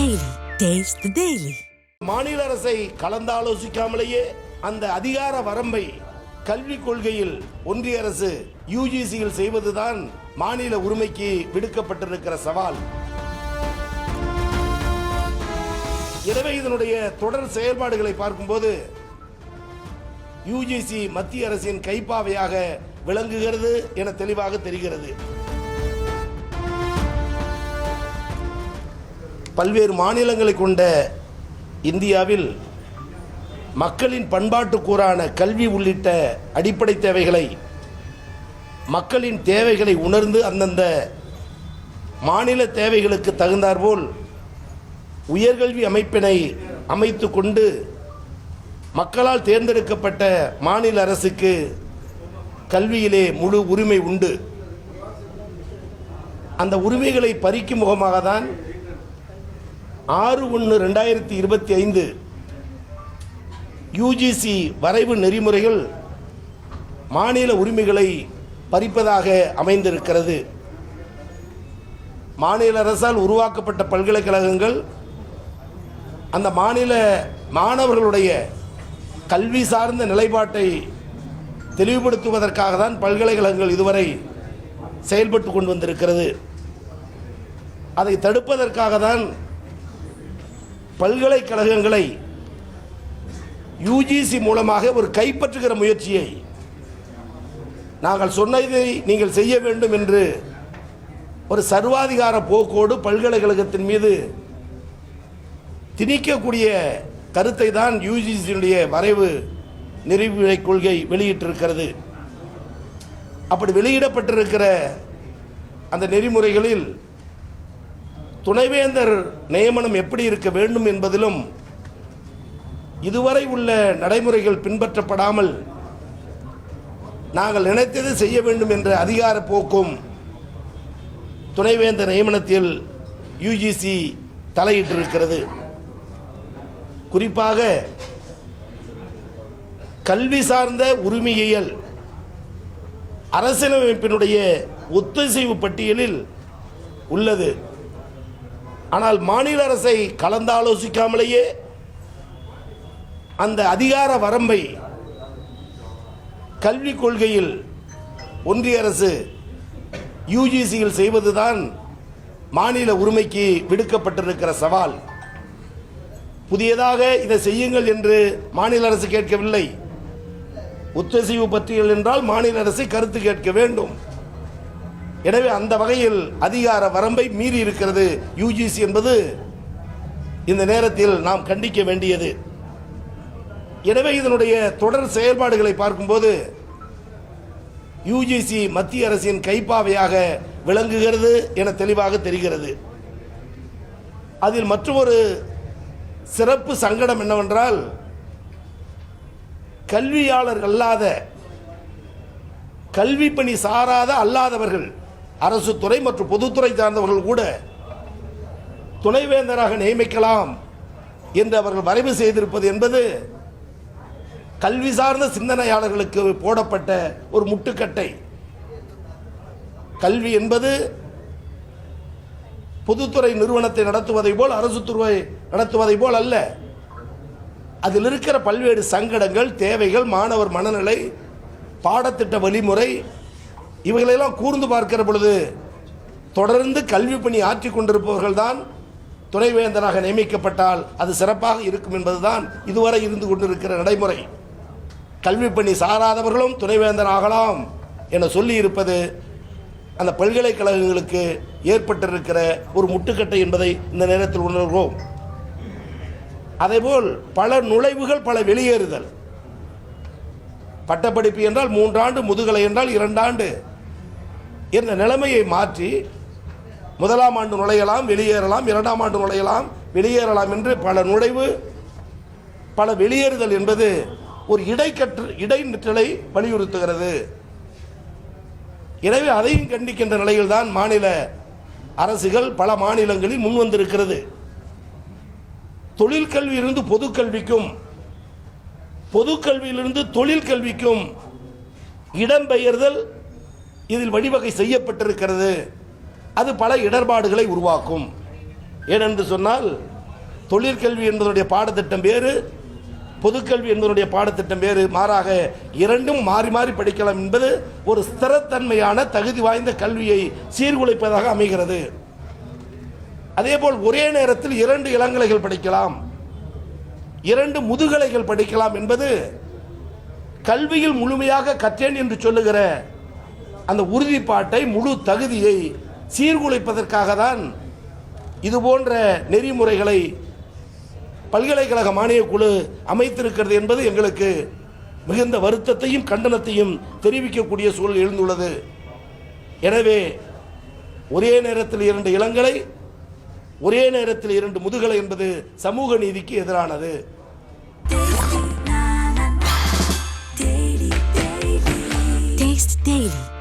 Daily taste daily மாநில அரசை கலந்தாலோசிக்காமலேயே அந்த அதிகார வரம்பை கல்விக் கொள்கையில் ஒன்றிய அரசு யுஜிசியில் செய்வதுதான் மாநில உரிமைக்கு விடுக்கப்பட்டிருக்கிற சவால். எனவே இதனுடைய தொடர் செயல்பாடுகளை பார்க்கும்போது யுஜிசி மத்திய அரசின் கைப்பாவையாக விளங்குகிறது என தெளிவாக தெரிகிறது. பல்வேறு மாநிலங்களை கொண்ட இந்தியாவில் மக்களின் பண்பாட்டுக்கூறான கல்வி உள்ளிட்ட அடிப்படை தேவைகளை மக்களின் தேவைகளை உணர்ந்து அந்தந்த மாநில தேவைகளுக்கு தகுந்தாற்போல் உயர்கல்வி அமைப்பினை அமைத்து கொண்டு மக்களால் தேர்ந்தெடுக்கப்பட்ட மாநில அரசுக்கு கல்வியிலே முழு உரிமை உண்டு. அந்த உரிமைகளை பறிக்கும் முகமாக தான் ஆறு ஒன்று ரெண்டாயிரத்தி இருபத்தி ஐந்து யுஜிசி வரைவு நெறிமுறைகள் மாநில உரிமைகளை பறிப்பதாக அமைந்திருக்கிறது. மாநில அரசால் உருவாக்கப்பட்ட பல்கலைக்கழகங்கள் அந்த மாநில மாணவர்களுடைய கல்வி சார்ந்த நிலைப்பாட்டை தெளிவுபடுத்துவதற்காக தான் பல்கலைக்கழகங்கள் இதுவரை செயல்பட்டு கொண்டு வந்திருக்கிறது. அதை தடுப்பதற்காக தான் பல்கலைக்கழகங்களை யூஜிசி மூலமாக ஒரு கைப்பற்றுகிற முயற்சியை நாங்கள் சொன்னதை நீங்கள் செய்ய வேண்டும் என்று ஒரு சர்வாதிகார போக்கோடு பல்கலைக்கழகத்தின் மீது திணிக்கக்கூடிய கருத்தை தான் யூஜிசியினுடைய வரைவு நெறிமுறை கொள்கை வெளியிட்டிருக்கிறது. அப்படி வெளியிடப்பட்டிருக்கிற அந்த நெறிமுறைகளில் துணைவேந்தர் நியமனம் எப்படி இருக்க வேண்டும் என்பதிலும் இதுவரை உள்ள நடைமுறைகள் பின்பற்றப்படாமல் நாங்கள் நினைத்தது செய்ய வேண்டும் என்ற அதிகார போக்கும் துணைவேந்தர் நியமனத்தில் யுஜிசி தலையிட்டிருக்கிறது. குறிப்பாக கல்வி சார்ந்த உரிமையியல் அரசியலமைப்பினுடைய ஒத்திசைவு பட்டியலில் உள்ளது. ஆனால் மாநில அரசை கலந்தாலோசிக்காமலேயே அந்த அதிகார வரம்பை கல்விக் கொள்கையில் ஒன்றிய அரசு யுஜிசியில் செய்வதுதான் மாநில உரிமைக்கு விடுக்கப்பட்டிருக்கிற சவால். புதியதாக இதை செய்யுங்கள் என்று மாநில அரசு கேட்கவில்லை. ஒத்திசைவு பற்றியல் என்றால் மாநில அரசை கருத்து கேட்க வேண்டும். எனவே அந்த வகையில் அதிகார வரம்பை மீறி இருக்கிறது யூஜிசி என்பது இந்த நேரத்தில் நாம் கண்டிக்க வேண்டியது. எனவே இதனுடைய தொடர் செயல்பாடுகளை பார்க்கும்போது யூஜிசி மத்திய அரசின் கைப்பாவையாக விளங்குகிறது என தெளிவாக தெரிகிறது. அதில் மற்றொரு சிறப்பு சங்கடம் என்னவென்றால் கல்வியாளர் அல்லாத கல்வி பணி சாராத அல்லாதவர்கள் அரசு துறை மற்றும் பொதுத்துறை சார்ந்தவர்கள் கூட துணைவேந்தராக நியமிக்கலாம் என்று அவர்கள் வரைவு செய்திருப்பது என்பது கல்வி சார்ந்த சிந்தனையாளர்களுக்கு போடப்பட்ட ஒரு முட்டுக்கட்டை. கல்வி என்பது பொதுத்துறை நிறுவனத்தை நடத்துவதை போல் அரசு துறை நடத்துவதை போல் அல்ல. அதில் இருக்கிற பல்வேறு சங்கடங்கள் தேவைகள் மாணவர் மனநிலை பாடத்திட்ட வழிமுறை இவைகளெல்லாம் கூர்ந்து பார்க்கிற பொழுது தொடர்ந்து கல்வி பணி ஆற்றி கொண்டிருப்பவர்கள் தான் துணைவேந்தராக நியமிக்கப்பட்டால் அது சிறப்பாக இருக்கும் என்பதுதான் இதுவரை இருந்து கொண்டிருக்கிற நடைமுறை. கல்வி பணி சாராதவர்களும் துணைவேந்தர் ஆகலாம் என சொல்லி இருப்பது அந்த பல்கலைக்கழகங்களுக்கு ஏற்பட்டிருக்கிற ஒரு முட்டுக்கட்டை என்பதை இந்த நேரத்தில் உணர்கிறோம். அதேபோல் பல நுழைவுகள் பல வெளியேறுதல். பட்டப்படிப்பு என்றால் மூன்றாண்டு முதுகலை என்றால் இரண்டாண்டு. இருந்த நிலைமையை மாற்றி முதலாம் ஆண்டு நுழையலாம் வெளியேறலாம் இரண்டாம் ஆண்டு நுழையலாம் வெளியேறலாம் என்று பல நுழைவு பல வெளியேறுதல் என்பது ஒரு இடைக்கற்று இடைநிற்றலை வலியுறுத்துகிறது. எனவே அதையும் கண்டிக்கின்ற நிலையில்தான் மாநில அரசுகள் பல மாநிலங்களில் முன்வந்திருக்கிறது. தொழிற்கல்வியிலிருந்து பொதுக்கல்விக்கும் பொதுக்கல்வியிலிருந்து தொழிற்கல்விக்கும் இடம்பெயர்தல் இதில் வழிவகை செய்யப்பட்டிருக்கிறது. அது பல இடர்பாடுகளை உருவாக்கும். ஏனென்று சொன்னால் தொழிற்கல்வி என்பதனுடைய பாடத்திட்டம் வேறு பொதுக்கல்வி என்பதனுடைய பாடத்திட்டம் வேறு. மாறாக இரண்டும் மாறி மாறி படிக்கலாம் என்பது ஒரு ஸ்திரத்தன்மையான தகுதி வாய்ந்த கல்வியை சீர்குலைப்பதாக அமைகிறது. அதேபோல் ஒரே நேரத்தில் இரண்டு இளங்கலைகள் படிக்கலாம். இரண்டு முதுகலைகள் படிக்கலாம் என்பது கல்வியில் முழுமையாக கற்றேன் என்று சொல்லுகிற அந்த உறுதிப்பாட்டை முழு தகுதியை சீர்குலைப்பதற்காக தான் இது போன்ற நெறிமுறைகளை பல்கலைக்கழக மானியக் குழு அமைத்திருக்கிறது என்பது எங்களுக்கு மிகுந்த வருத்தத்தையும் கண்டனத்தையும் தெரிவிக்கக்கூடிய சூழல் எழுந்துள்ளது எனவே ஒரே நேரத்தில் இரண்டு இளங்கலை ஒரே நேரத்தில் இரண்டு முதுகலை என்பது சமூக நீதிக்கு எதிரானது Taste Daily.